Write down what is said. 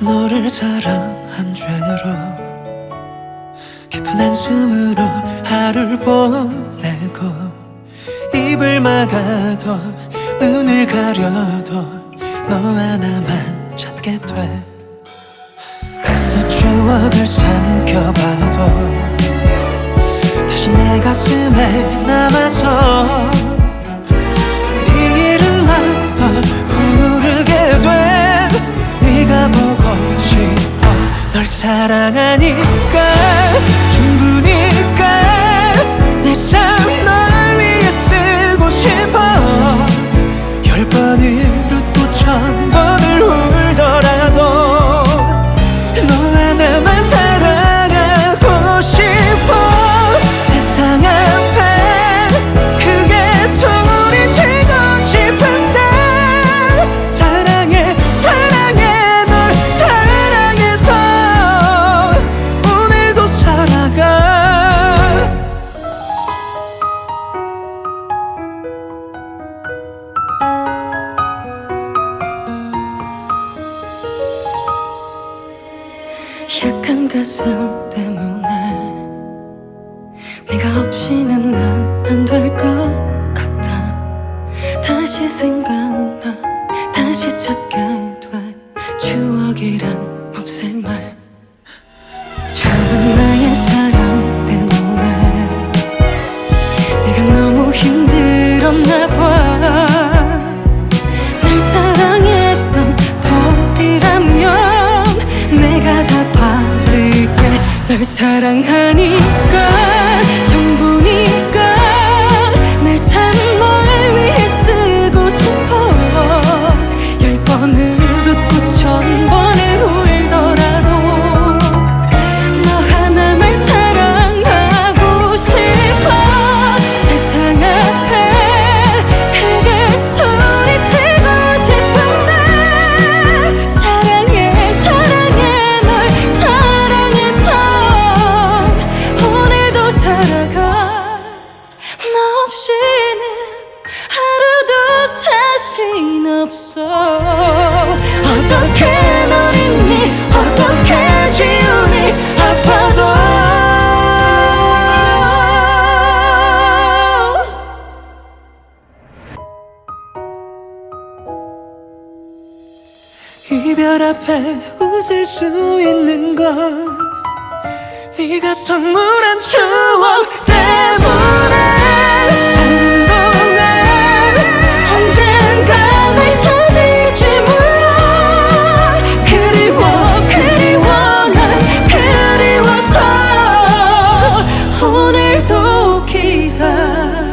너를 사랑한 죄로 깊은 한숨으로 하루를 보내고 입을 막아도 눈을 가려도 너 하나만 찾게 돼. 애써 추억을 삼켜봐도 다시 내 가슴에 남아서 네 이름만 더 부르게 돼. 네가 보고 싶어 널 사랑하니까 약한 가슴 때문에 내가 없이는 난 사랑하니 자신 없어. 어떻게 널 잊니? 어떻게 지우니? 아파도. 이별 앞에 웃을 수 있는 건 네가 선물한 추억 때문에 기다.